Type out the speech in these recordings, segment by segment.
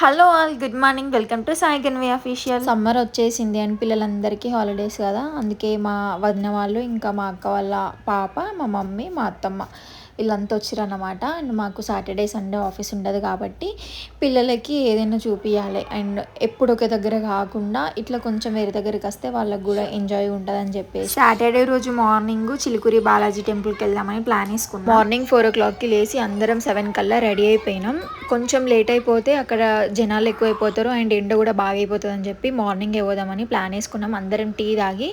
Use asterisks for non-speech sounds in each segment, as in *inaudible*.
Hello all good morning. Welcome to Sai Ganvi official. Summer వచ్చేసింది అని పిల్లలందరికీ holidays కదా. అందుకే మా వదిన వాళ్ళు ఇంకా మా అక్క వాళ్ళ పాప మా మమ్మీ మా అత్తమ్మ వీళ్ళంతా వచ్చిరన్నమాట. అండ్ మాకు సాటర్డే సండే ఆఫీస్ ఉండదు కాబట్టి పిల్లలకి ఏదైనా చూపించాలి అండ్ ఎప్పుడు ఒక దగ్గర కాకుండా ఇట్లా కొంచెం వేరే దగ్గరికి వస్తే వాళ్ళకి కూడా ఎంజాయ్ ఉంటుందని చెప్పేసి. సాటర్డే రోజు మార్నింగ్ చిలుకూరి బాలాజీ టెంపుల్కి వెళ్దామని ప్లాన్ వేసుకున్నాం. మార్నింగ్ ఫోర్ ఓ క్లాక్కి లేచి అందరం సెవెన్ కల్లా రెడీ అయిపోయినాం. కొంచెం లేట్ అయిపోతే అక్కడ జనాలు ఎక్కువైపోతారు అండ్ ఎండ కూడా బాగా అయిపోతుంది అని చెప్పి మార్నింగ్ పోదామని ప్లాన్ వేసుకున్నాం. అందరం టీ తాగి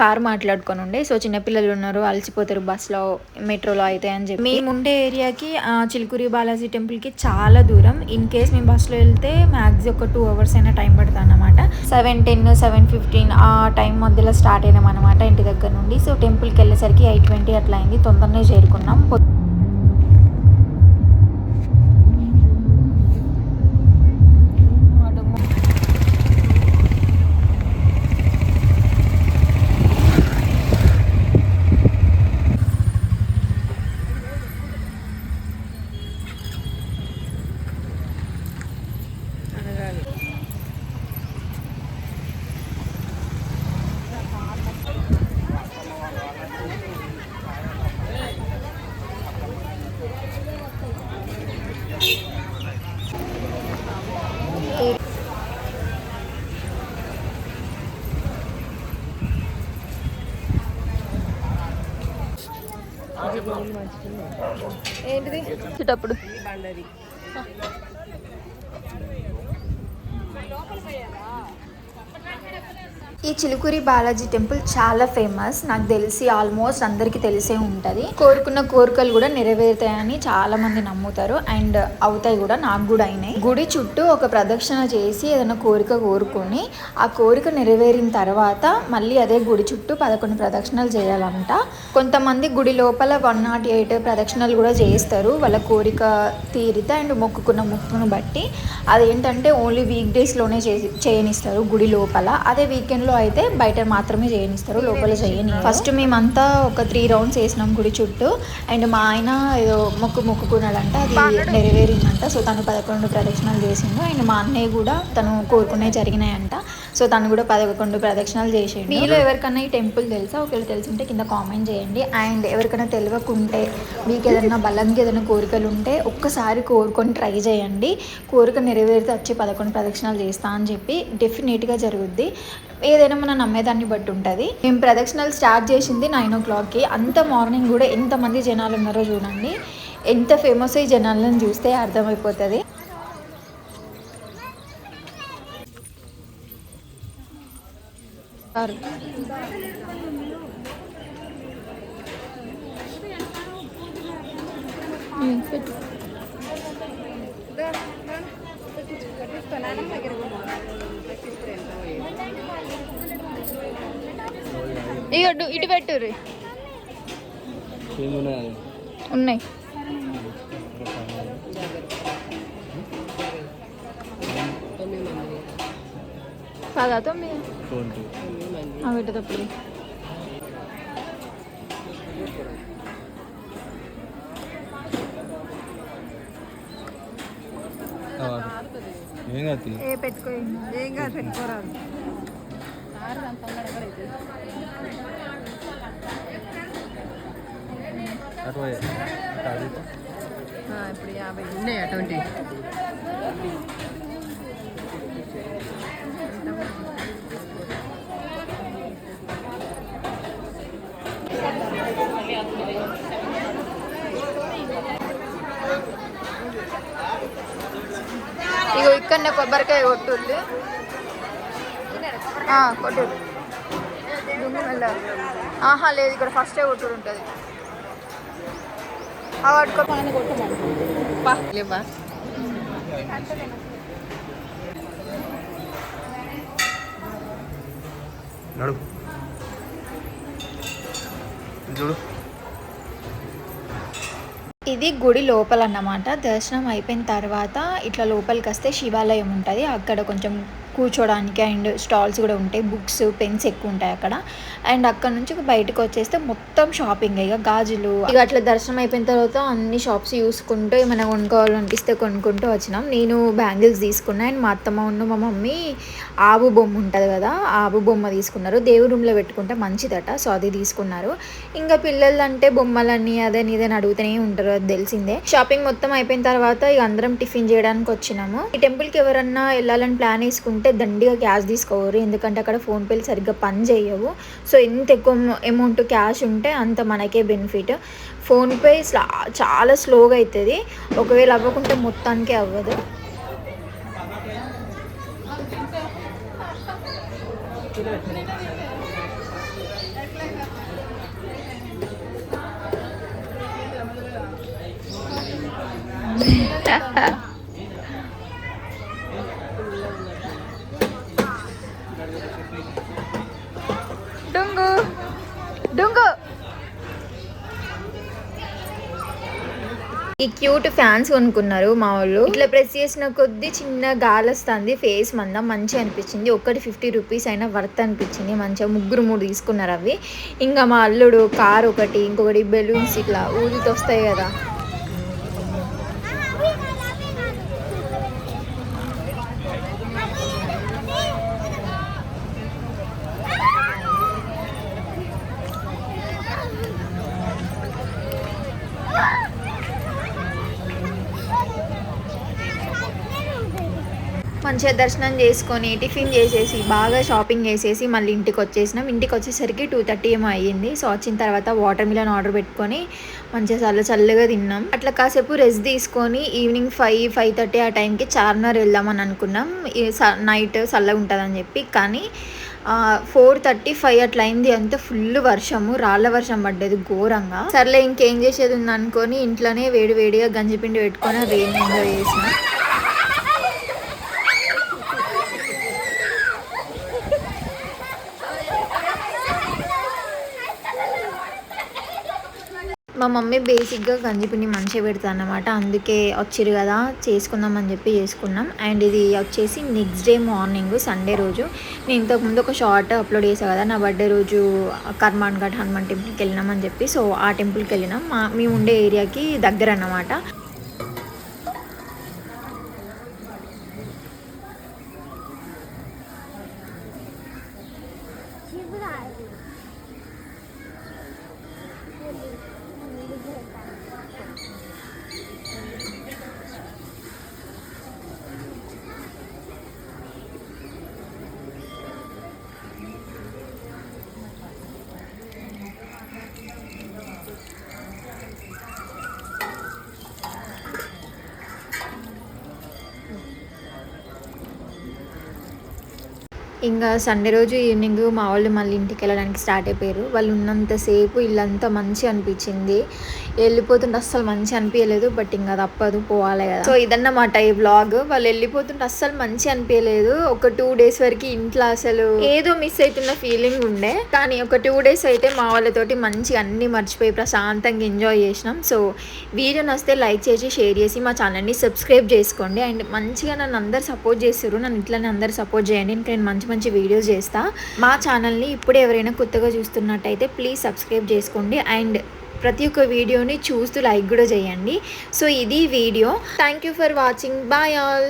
కార్ మాట్లాడుకొని ఉండే. సో చిన్నపిల్లలు ఉన్నారు అలసిపోతారు బస్లో మెట్రోలో అయితే అని చెప్పి. మేము ఉండే ఏరియాకి ఆ, చిలుకూరి బాలాజీ టెంపుల్కి చాలా దూరం. ఇన్ కేస్ మేము బస్సులో వెళ్తే మ్యాక్స్ ఒక టూ అవర్స్ అయినా టైం పడుతుంది అన్నమాట సెవెన్ టెన్ సెవెన్ ఫిఫ్టీన్ ఆ టైం మధ్యలో స్టార్ట్ అయినాం అనమాట ఇంటి దగ్గర నుండి. సో టెంపుల్కి వెళ్ళేసరికి ఎయిట్ ట్వంటీ అట్లా అయింది. తొందరనే చేరుకున్నాం. ఏంటిది? ఇటప్పుడు ఈ చిలుకూరి బాలాజీ టెంపుల్ చాలా ఫేమస్. నాకు తెలిసి ఆల్మోస్ట్ అందరికీ తెలిసే ఉంటుంది. కోరుకున్న కోరికలు కూడా నెరవేరుతాయని చాలా మంది నమ్ముతారు. అండ్ అవుతాయి కూడా నాకు కూడా అయినాయి. గుడి చుట్టూ ఒక ప్రదక్షిణ చేసి ఏదైనా కోరిక కోరుకొని ఆ కోరిక నెరవేరిన తర్వాత మళ్ళీ అదే గుడి చుట్టూ పదకొండు ప్రదక్షిణలు చేయాలంట. కొంతమంది గుడి లోపల వన్ నాట్ ఎయిట్ ప్రదక్షిణలు కూడా చేస్తారు. వాళ్ళ కోరిక తీరితే అండ్ మొక్కుకున్న మొక్కును బట్టి. అదేంటంటే ఓన్లీ వీక్ డేస్లోనే చేసి చేయనిస్తారు గుడి లోపల. అదే వీకెండ్లో అయితే బయట మాత్రమే చేయనిస్తారు లోపల చేయని ఫస్ట్ మేమంతా ఒక త్రీ రౌండ్స్ వేసినాం గుడి చుట్టూ. అండ్ మా ఆయన ఏదో మొక్కు మొక్కుకున్నాడంట అది నెరవేరిందంట. సో తను పదకొండు ప్రదక్షిణాలు చేసిండు. అండ్ మా అన్నయ్య కూడా తను కోరుకునే జరిగినాయంట. సో తను కూడా పదకొండు ప్రదక్షిణాలు చేసిండు. మీలో ఎవరికైనా ఈ టెంపుల్ తెలుసా? ఒకవేళ తెలుసుంటే కింద కామెంట్ చేయండి. అండ్ ఎవరికైనా తెలియకుంటే మీకు ఏదైనా బలంగా ఏదైనా కోరికలు ఉంటే ఒక్కసారి కోరుకొని ట్రై చేయండి. కోరిక నెరవేరితే వచ్చి పదకొండు ప్రదక్షిణాలు చేస్తా అని చెప్పి డెఫినెట్గా జరుగుద్ది. ఏదైనా మనం నమ్మేదాన్ని బట్టి ఉంటుంది. మేము ప్రదక్షిణలు స్టార్ట్ చేసింది నైన్ ఓ క్లాక్కి. అంత మార్నింగ్ కూడా ఎంతమంది జనాలు ఉన్నారో చూడండి. ఎంత ఫేమస్ ఈ జనాలను చూస్తే అర్థమైపోతుంది. ఇక ఇటు పెట్టు ఏమున్నాయి? ఉన్నాయి. కాదా తొమ్మిది. ఆ పెట్టేటప్పుడు ఏం కాదు పెట్టుకో ఏం కాదు. పెట్టుకోరాదు అటు అటు ఆ, ఇప్పుడు యాభై. ఉన్నాయా ట్వంటీ? ఇగో ఇక్కడనే కొబ్బరికాయ కొట్టుంది. కొట్టు. దుంగుమల్ల ఆహా లేదు ఇక్కడ ఫస్టే కొట్టుడు ఉంటుంది. నడు. చూడు. ఇది గుడి లోపల అన్నమాట దర్శనం అయిపోయిన తర్వాత ఇట్లా లోపలికి వస్తే శివాలయం ఉంటుంది. అక్కడ కొంచెం కూర్చోడానికి అండ్ స్టాల్స్ కూడా ఉంటాయి. బుక్స్ పెన్స్ ఎక్కువ ఉంటాయి అక్కడ. అండ్ అక్కడ నుంచి బయటకు వచ్చేస్తే మొత్తం షాపింగ్ ఇక గాజులు. ఇక అట్లా దర్శనం అయిపోయిన తర్వాత అన్ని షాప్స్ చూసుకుంటూ ఏమైనా కొనుక్కోవాలనిపిస్తే కొనుక్కుంటూ వచ్చినాం. నేను బ్యాంగిల్స్ తీసుకున్నా అండ్ మా అత్తమ్మ ఉన్న మా మమ్మీ ఆవు బొమ్మ ఉంటుంది కదా ఆవు బొమ్మ తీసుకున్నారు. దేవుడి రూమ్లో పెట్టుకుంటే మంచిదట సో అది తీసుకున్నారు. ఇంకా పిల్లలు అంటే బొమ్మలన్నీ అదని ఇదని అడుగుతూనే ఉంటారు అది తెలిసిందే. షాపింగ్ మొత్తం అయిపోయిన తర్వాత ఇక అందరం టిఫిన్ చేయడానికి వచ్చినాము. ఈ టెంపుల్కి ఎవరన్నా వెళ్ళాలని ప్లాన్ వేసుకుంటే దండిగా క్యాష్ తీసుకోవరు ఎందుకంటే అక్కడ ఫోన్ పేలు సరిగ్గా పని చేయవు. సో ఎంత ఎక్కువ అమౌంట్ క్యాష్ ఉంటే అంత మనకే బెనిఫిట్. ఫోన్పే చాలా స్లోగా అవుతుంది ఒకవేళ అవ్వకుంటే మొత్తానికే అవ్వదు. డుంగు *laughs* *laughs* *laughs* ఈ క్యూట్ ఫ్యాన్స్ కొనుక్కున్నారు మా వాళ్ళు. ఇట్లా ప్రెస్ చేసిన కొద్దీ చిన్న గాలి వస్తుంది ఫేస్ మంద మంచిగా అనిపించింది. ఒక్కటి ఫిఫ్టీ రూపీస్ అయినా వర్త్ అనిపించింది. మంచిగా ముగ్గురు మూడు తీసుకున్నారు అవి. ఇంకా మా అల్లుడు కార్ ఒకటి ఇంకొకటి బెలూన్స్ ఇట్లా ఊదితో వస్తాయి కదా. మంచిగా దర్శనం చేసుకొని టిఫిన్ చేసేసి బాగా షాపింగ్ చేసేసి మళ్ళీ ఇంటికి వచ్చేసినాం. ఇంటికి వచ్చేసరికి టూ థర్టీ ఏమో అయ్యింది. సో వచ్చిన తర్వాత వాటర్ మిలన్ ఆర్డర్ పెట్టుకొని మంచిగా చల్ల చల్లగా తిన్నాం. అట్లా కాసేపు రెస్ట్ తీసుకొని ఈవినింగ్ ఫైవ్ ఫైవ్ థర్టీ ఆ టైంకి చార్మినార్ వెళ్దామని అనుకున్నాం. స- నైట్ చల్లగా ఉంటుందని చెప్పి. కానీ ఫోర్ థర్టీ ఫైవ్ అట్లా అయింది. అంతే ఫుల్ వర్షము రాళ్ళ వర్షం పడ్డది ఘోరంగా. సర్లే ఇంకేం చేసేది ఉంది అనుకొని ఇంట్లోనే వేడి వేడిగా గంజిపిండి పెట్టుకొని రెయిన్ ఎంజాయ్ చేసినాం. మా మమ్మీ బేసిక్గా గంజిపిండి మంచిగా పెడతా అన్నమాట. అందుకే వచ్చిరు కదా చేసుకుందాం అని చెప్పి చేసుకున్నాం. అండ్ ఇది వచ్చేసి నెక్స్ట్ డే మార్నింగ్ సండే రోజు. నేను ఇంతకుముందు ఒక షార్ట్ అప్లోడ్ చేశాను కదా నా బర్త్డే రోజు కర్మాన్ ఘాట్ హనుమాన్ టెంపుల్కి వెళ్ళినామని చెప్పి. సో ఆ టెంపుల్కి వెళ్ళినాం. మా మేము ఉండే ఏరియాకి దగ్గర అన్నమాట. ఇంకా సండే రోజు ఈవినింగ్ మా వాళ్ళు మళ్ళీ ఇంటికి వెళ్ళడానికి స్టార్ట్ అయిపోయారు. వాళ్ళు ఉన్నంతసేపు ఇల్లంతా మంచి అనిపించింది. వెళ్ళిపోతుంటే అస్సలు మంచి అనిపించలేదు బట్ ఇంకా తప్పదు పోవాలి కదా. సో ఇదన్నమాట ఈ బ్లాగ్ వాళ్ళు వెళ్ళిపోతుంటే అస్సలు మంచి అనిపించలేదు. ఒక టూ డేస్ వరకు ఇంట్లో అసలు ఏదో మిస్ అవుతున్న ఫీలింగ్ ఉండే. కానీ ఒక టూ డేస్ అయితే మా వాళ్ళతోటి మంచిగా అన్ని మర్చిపోయి ప్రశాంతంగా ఎంజాయ్ చేసినాం. సో వీడియో నస్తే లైక్ చేసి షేర్ చేసి మా ఛానల్ని సబ్స్క్రైబ్ చేసుకోండి. అండ్ మంచిగా నన్ను అందరు సపోర్ట్ చేస్తారు. నన్ను ఇట్లానే అందరు సపోర్ట్ చేయండి. ఇంకా నేను మంచి మంచి వీడియోస్ చేస్తా. మా ఛానల్ని ఇప్పుడు ఎవరైనా కొత్తగా చూస్తున్నట్టయితే ప్లీజ్ సబ్స్క్రైబ్ చేసుకోండి. అండ్ ప్రతి ఒక్క వీడియోని చూస్తూ లైక్ కూడా చేయండి. సో ఇది video. Thank you for watching bye all